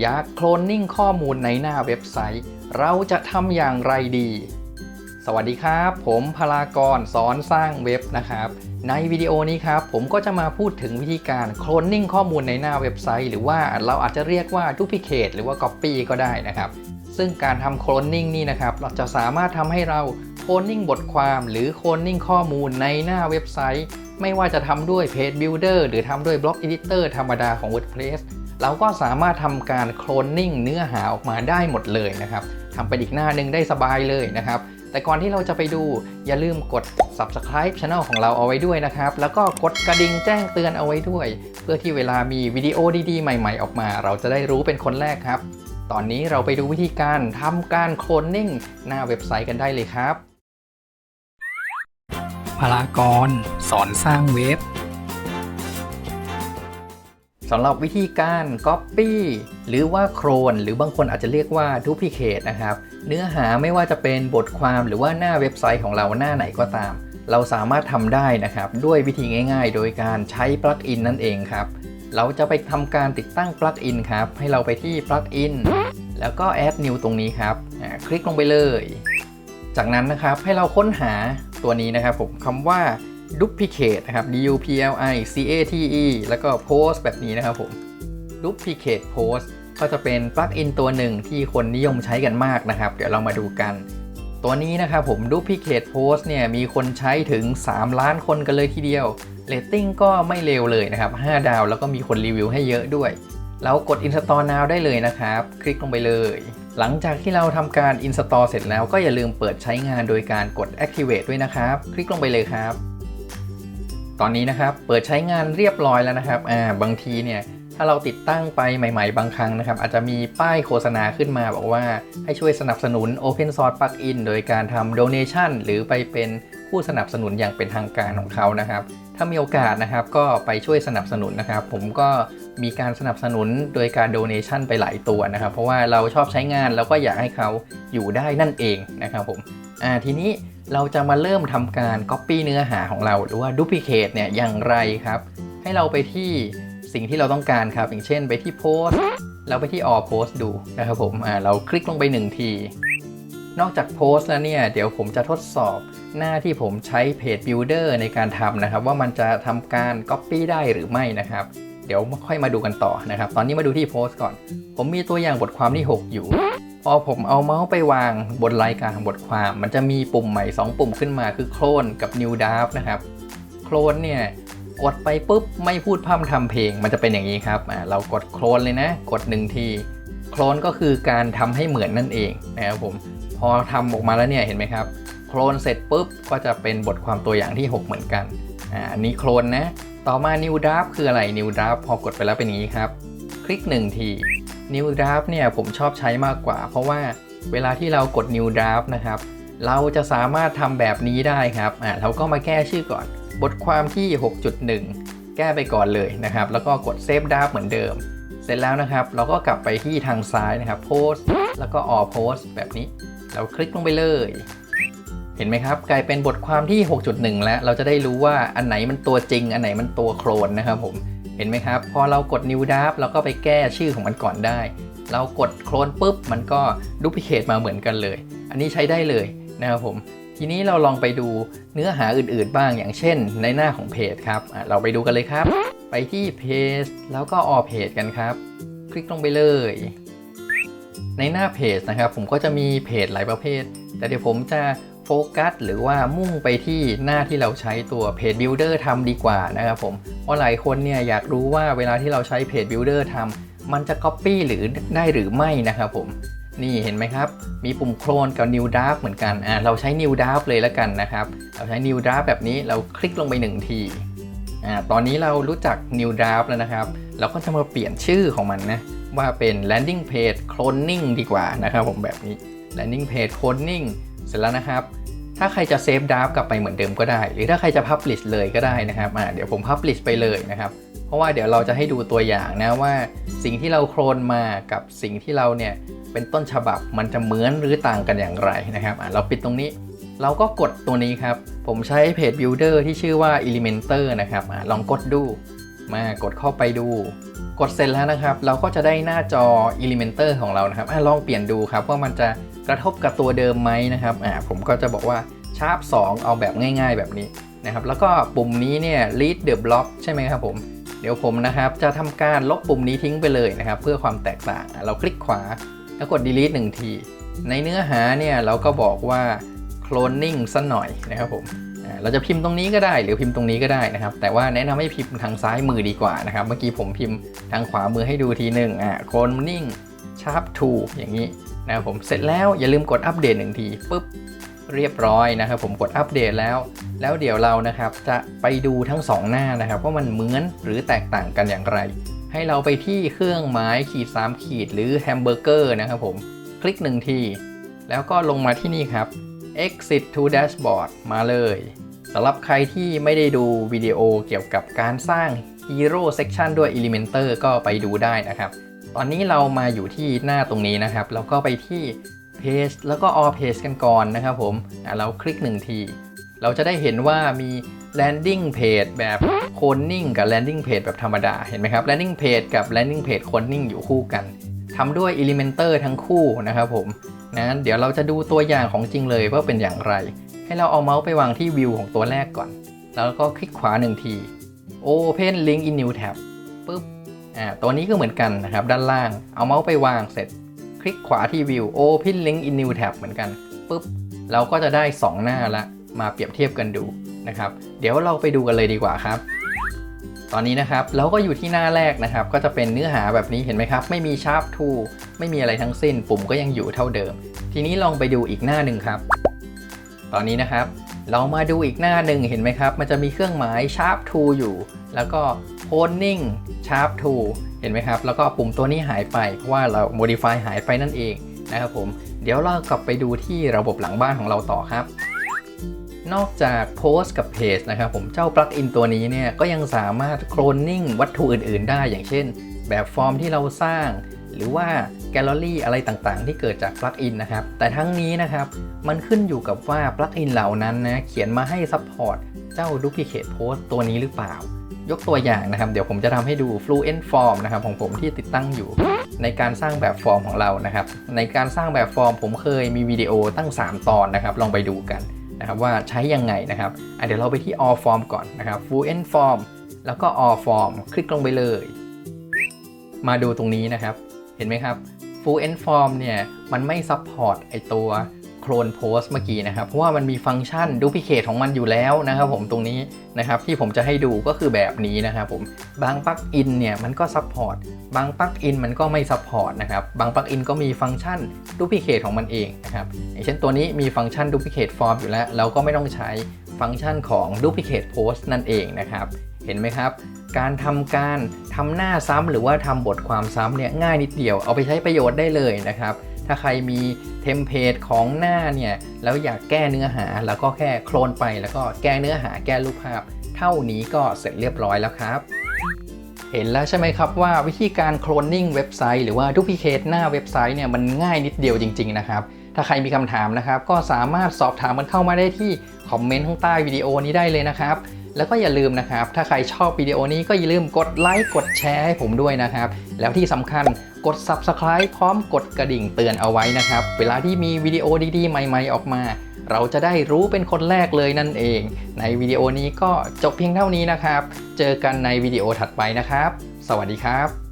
อยากโคลนนิ่งข้อมูลในหน้าเว็บไซต์ เราจะทำอย่างไรดี สวัสดีครับ ผมพลากรสอนสร้างเว็บนะครับ ในวิดีโอนี้ครับ ผมก็จะมาพูดถึงวิธีการโคลนนิ่งข้อมูลในหน้าเว็บไซต์ หรือว่าเราอาจจะเรียกว่าดูพิเคทหรือว่า Copy ก็ได้นะครับ ซึ่งการทำโคลนนิ่งนี่นะครับ เราจะสามารถทำให้เราโคลนนิ่งบทความหรือโคลนนิ่งข้อมูลในหน้าเว็บไซต์ ไม่ว่าจะทำด้วย Page Builder หรือทำด้วย Block Editor ธรรมดาของ WordPress เราก็สามารถทำการโคลนนิ่งเนื้อหาออกมาได้หมดเลยนะครับทำไปอีกหน้านึงได้สบายเลยนะครับ แต่ก่อนที่เราจะไปดูอย่าลืมกด subscribe channel ของเราเอาไว้ด้วยนะครับ แล้วก็กดกระดิ่งแจ้งเตือนเอาไว้ด้วย เพื่อที่เวลามีวิดีโอดีๆ ใหม่ ๆ ออกมา เราจะได้รู้เป็นคนแรกครับ ตอนนี้เราไปดูวิธีการทำการโคลนนิ่งหน้าเว็บไซต์กันได้เลยครับพลากรสอนสร้างเว็บ สำหรับวิธีการ Copy หรือว่าโคลนหรือบางคนอาจจะเรียกว่า Duplicate นะครับ เนื้อหาไม่ว่าจะเป็นบทความหรือว่าหน้าเว็บไซต์ของเราหน้าไหนก็ตาม เราสามารถทำได้นะครับ ด้วยวิธีง่ายๆ โดยการใช้ปลั๊กอินนั่นเองครับ เราจะไปทำการติดตั้งปลั๊กอินครับ ให้เราไปที่ปลั๊กอินแล้วก็ Add New ตรงนี้ครับ คลิกลงไปเลย จากนั้นนะครับให้เราค้นหาตัวนี้นะครับผมคำว่า duplicate นะครับ d u p l i c a t e แล้วก็ post แบบนี้นะครับผม duplicate post ก็จะเป็นปลั๊กอินตัวหนึ่งที่คนนิยมใช้กันมากนะครับ เดี๋ยวเรามาดูกัน ตัวนี้นะครับผม duplicate post เนี่ยมีคนใช้ถึง 3 ล้านคนกันเลยทีเดียวเรตติ้งก็ไม่เลวเลยนะครับ 5 ดาวแล้วก็มีคนรีวิวให้เยอะด้วย เรากด install now ได้เลยนะครับ คลิกลงไปเลย หลังจากที่เราทำการ install เสร็จแล้วก็อย่าลืมเปิดใช้งานโดยการกด activate ด้วยนะครับ คลิกลงไปเลยครับ ตอนนี้นะครับเปิดใช้งานเรียบร้อยแล้วนะครับอ่าบางทีเนี่ยถ้าเราติดตั้งไปใหม่ๆ บางครั้งนะครับ อาจจะมีป้ายโฆษณาขึ้นมาบอกว่าให้ช่วยสนับสนุน Open Source Plugin โดยการทำ Donation หรือไปเป็นผู้สนับสนุนอย่างเป็นทางการของเขานะครับ ถ้ามีโอกาสนะครับก็ไปช่วยสนับสนุนนะครับ ผมก็มีการสนับสนุนโดยการ Donation ไปหลายตัวนะครับ เพราะว่าเราชอบใช้งานแล้วก็อยากให้เขาอยู่ได้นั่นเองนะครับผมอ่าทีนี้ เราจะมาเริ่มทำการ Copy เนื้อหาของเราหรือว่า Duplicate เนี่ยอย่างไรครับ ให้เราไปที่สิ่งที่เราต้องการครับ อย่างเช่นไปที่ Post เราไปที่ All Post ดูนะครับผมเราคลิกลงไปหนึ่งที นอกจากโพสแล้วเนี่ย เดี๋ยวผมจะทดสอบหน้าที่ผมใช้เพจ Builder ในการทำนะครับ ว่ามันจะทำการ Copy ได้หรือไม่นะครับเดี๋ยวค่อยมาดูกันต่อนะครับ ตอนนี้มาดูที่โพสต์ก่อน ผมมีตัวอย่างบทความที่ 6 อยู่ พอผมเอาเมาส์ไปวางบนรายการบทความ มันจะมีปุ่มใหม่ 2 ปุ่มขึ้นมาคือโคลนกับ New Draft นะครับ โคลนเนี่ยกดไปปุ๊บไม่พูดพร่ำทำเพลง มันจะเป็นอย่างนี้ครับเรากดโคลนเลยนะ กด1ทีโคลนก็คือการทำให้เหมือนนั่นเองนะครับผมพอทำออกมาแล้วเนี่ยเห็นไหมครับโคลนเสร็จปุ๊บก็จะเป็นบทความตัวอย่างที่ 6 เหมือนกันอ่าอันนี้โคลนนะ ต่อมา New Draft คืออะไร New Draft พอกดไปแล้วเป็นอย่างนี้ครับ คลิก1ที New Draft เนี่ยผมชอบใช้มากกว่า เพราะว่าเวลาที่เรากด New Draft นะครับ เราจะสามารถทำแบบนี้ได้ครับอ่าเราก็มาแก้ชื่อก่อน บทความที่ 6.1 แก้ไปก่อนเลยนะครับ แล้วก็กด Save Draft เหมือนเดิม เสร็จแล้วนะครับ เราก็กลับไปที่ทางซ้ายนะครับ Post แล้วก็ All Post แบบนี้ เราคลิกลงไปเลยเห็นไหมครับ กลายเป็นบทความที่ 6.1 แล้ว เราจะได้รู้ว่าอันไหนมันตัวจริง อันไหนมันตัวโคลนนะครับผม เห็นไหมครับ พอเรากด New Draft เราก็ไปแก้ชื่อของมันก่อนได้ เรากดโคลนปุ๊บ มันก็ดูพิเคทมาเหมือนกันเลย อันนี้ใช้ได้เลยนะครับผม ทีนี้เราลองไปดูเนื้อหาอื่นๆบ้างอย่างเช่น ในหน้าของเพจครับ เราไปดูกันเลยครับ ไปที่เพจแล้วก็ออเพจกันครับ คลิกลงไปเลย ในหน้าเพจนะครับ ผมก็จะมีเพจหลายประเภท แต่เดี๋ยวผมจะ โฟกัสหรือว่ามุ่งไปที่หน้าที่เราใช้ตัวเพจ Builder ทำดีกว่านะครับผม เพราะหลายคนเนี่ยอยากรู้ว่าเวลาที่เราใช้เพจ Builder ทำมันจะ Copy หรือได้หรือไม่นะครับผม นี่เห็นไหมครับ มีปุ่มโคลนกับ New Draft เหมือนกันอ่าเราใช้ New Draft เลยแล้วกันนะครับ เราใช้ New Draft แบบนี้เราคลิกลงไปหนึ่งทีอ่าตอนนี้เรารู้จัก New Draft แล้วนะครับ เราก็จะมาเปลี่ยนชื่อของมันนะว่าเป็น Landing Page Cloning ดีกว่านะครับผมแบบนี้ Landing Page Cloning เสร็จแล้วนะครับ ถ้าใครจะเซฟด r a f t กลับไปเหมือนเดิมก็ได้ หรือถ้าใครจะ Publish เลยก็ได้นะครับอ่าเดี๋ยวผม Publish ไปเลยนะครับ เพราะว่าเดี๋ยวเราจะให้ดูตัวอย่างนะว่าสิ่งที่เราโคลนมากับสิ่งที่เราเนี่ยเป็นต้นฉบับมันจะเหมือนหรือต่างกันอย่างไรนะครับอะเราปิดตรงนี้เราก็กดตัวนี้ครับ ผมใช้เพจ Builder ที่ชื่อว่า Elementor นะครับอลองกดดู มากดเข้าไปดู กดเสร็จแล้วนะครับ เราก็จะได้หน้าจอ Elementor ของเรานะครับอลองเปลี่ยนดูครับว่ามันจะ กระทบกับตัวเดิมไหมนะครับอ่าผมก็จะบอกว่าชาร์ป2เอาแบบง่าย ๆ แบบนี้นะครับแล้วก็ปุ่มนี้เนี่ย lead the block ใช่ไหมครับผมเดี๋ยวผมนะครับจะทำการลบปุ่มนี้ทิ้งไปเลยนะครับ เพื่อความแตกต่าง เราคลิกขวาแล้วกด delete หนึ่งที ในเนื้อหาเนี่ยเราก็บอกว่า cloning สัหน่อยนะครับผมเราจะพิมพ์ตรงนี้ก็ได้หรือพิมพ์ตรงนี้ก็ได้นะครับ แต่ว่าแนะนำให้พิมพ์ทางซ้ายมือดีกว่านะครับ เมื่อกี้ผมพิมพ์ทางขวามือให้ดูทีหนึ่งอ่า cloning sharp 2อย่างนี้ นะครับผมเสร็จแล้วอย่าลืมกดอัปเดตหนึ่งทีปุ๊บเรียบร้อยนะครับผมกดอัปเดตแล้ว แล้วเดี๋ยวเรานะครับจะไปดูทั้งสองหน้านะครับว่ามันเหมือนหรือแตกต่างกันอย่างไร ให้เราไปที่เครื่องหมายขีด 3 ขีดหรือแฮมเบอร์เกอร์นะครับผมคลิกหนึ่งทีแล้วก็ลงมาที่นี่ครับ exit to dashboard มาเลยสำหรับใครที่ไม่ได้ดูวิดีโอเกี่ยวกับการสร้าง Hero Section ด้วย Elementor ก็ไปดูได้นะครับ ตอนนี้เรามาอยู่ที่หน้าตรงนี้นะครับ แล้วก็ไปที่ Page แล้วก็ All Page กันก่อนนะครับผมเราคลิกหนึ่งที เราจะได้เห็นว่ามี landing page แบบ cloning กับ landing page แบบธรรมดา เห็นไหมครับ landing page กับ landing page cloning อยู่คู่กันทำด้วย Elementor ทั้งคู่นะครับผมนะเดี๋ยวเราจะดูตัวอย่างของจริงเลยว่าเป็นอย่างไร ให้เราเอาเมาส์ไปวางที่วิวของตัวแรกก่อน แล้วก็คลิกขวาหนึ่งที Open Link in New Tab ปุ๊บ อ่าตัวนี้ก็เหมือนกันนะครับด้านล่าง เอาเมาส์ไปวางเสร็จ คลิกขวาที่วิว Open Link in New Tab เหมือนกันปุ๊บเราก็จะได้ 2 หน้าละมาเปรียบเทียบกันดูนะครับ เดี๋ยวเราไปดูกันเลยดีกว่าครับ ตอนนี้นะครับเราก็อยู่ที่หน้าแรกนะครับ ก็จะเป็นเนื้อหาแบบนี้เห็นไหมครับ ไม่มี Sharp to ไม่มีอะไรทั้งสิ้น ปุ่มก็ยังอยู่เท่าเดิม ทีนี้ลองไปดูอีกหน้าหนึ่งครับ ตอนนี้นะครับ เรามาดูอีกหน้าหนึ่งเห็นไหมครับ มันจะมีเครื่องหมาย Sharp to อยู่ แล้วก็ Honing Sharp to เห็นไหมครับ แล้วก็ปุ่มตัวนี้หายไป เพราะว่าเรา modify หายไปนั่นเองนะครับผม เดี๋ยวเรากลับไปดูที่ระบบหลังบ้านของเราต่อครับนอกจากโพสกับเพจนะครับผมเจ้าปลั๊กอินตัวนี้เนี่ยก็ยังสามารถโคลนนิ่งวัตถุอื่น ๆ ได้อย่างเช่น แบบฟอร์มที่เราสร้าง หรือว่าแกลเลอรี่อะไรต่างๆ ที่เกิดจากปลั๊กอินนะครับ แต่ทั้งนี้นะครับมันขึ้นอยู่กับว่าปลั๊กอินเหล่านั้นนะเขียนมาให้ซัพพอร์ตเจ้า Duplicate Post ตัวนี้หรือเปล่า ยกตัวอย่างนะครับ เดี๋ยวผมจะทำให้ดู Fluent Form นะครับของผมที่ติดตั้งอยู่ ในการสร้างแบบฟอร์มของเรานะครับ ในการสร้างแบบฟอร์ม ผมเคยมีวิดีโอตั้ง 3 ตอนนะครับ ลองไปดูกันนะครับว่าใช้ยังไงนะครับเดี๋ยวเราไปที่ All Form ก่อนนะครับ Fluent Form แล้วก็ All Form คลิกลงไปเลย มาดูตรงนี้นะครับ เห็นไหมครับ Full End Form เนี่ยมันไม่ซัพพอร์ตไอตัว โคลนโพสเมื่อกี้นะครับ เพราะว่ามันมีฟังก์ชันดูพิเคทของมันอยู่แล้วนะครับผมตรงนี้นะครับที่ผมจะให้ดูก็คือแบบนี้นะครับผมบางปลั๊กอินเนี่ยมันก็ซัพพอร์ตบางปลั๊กอินมันก็ไม่ซัพพอร์ตนะครับบางปลั๊กอินก็มีฟังก์ชันดูพิเคทของมันเองนะครับอย่างเช่นตัวนี้มีฟังก์ชันดูพิเคทฟอร์มอยู่แล้ว เราก็ไม่ต้องใช้ฟังก์ชันของดูพิเคทโพสนั่นเองนะครับเห็นไหมครับ การทำการทำหน้าซ้ำหรือว่าทำบทความซ้ำเนี่ยง่ายนิดเดียวเอาไปใช้ประโยชน์ได้เลยนะครับ ถ้าใครมีเทมเพลตของหน้าเนี่ยแล้วอยากแก้เนื้อหาแล้วก็แค่โคลนไปแล้วก็แก้เนื้อหาแก้รูปภาพ เท่านี้ก็เสร็จเรียบร้อยแล้วครับ เห็นแล้วใช่ไหมครับว่าวิธีการโคลนนิ่งเว็บไซต์หรือว่าดูพิเคทหน้าเว็บไซต์เนี่ยมันง่ายนิดเดียวจริง ๆ นะครับถ้าใครมีคำถามนะครับ ก็สามารถสอบถามมันเข้ามาได้ที่คอมเมนต์ข้างใต้วิดีโอนี้ได้เลยนะครับ แล้วก็อย่าลืมนะครับ ถ้าใครชอบวิดีโอนี้ก็อย่าลืมกดไลค์กดแชร์ให้ผมด้วยนะครับ แล้วที่สำคัญกด Subscribe พร้อมกดกระดิ่งเตือนเอาไว้นะครับ เวลาที่มีวิดีโอดีๆ ใหม่ ๆ ออกมา เราจะได้รู้เป็นคนแรกเลยนั่นเอง ในวิดีโอนี้ก็จบเพียงเท่านี้นะครับ เจอกันในวิดีโอถัดไปนะครับ สวัสดีครับ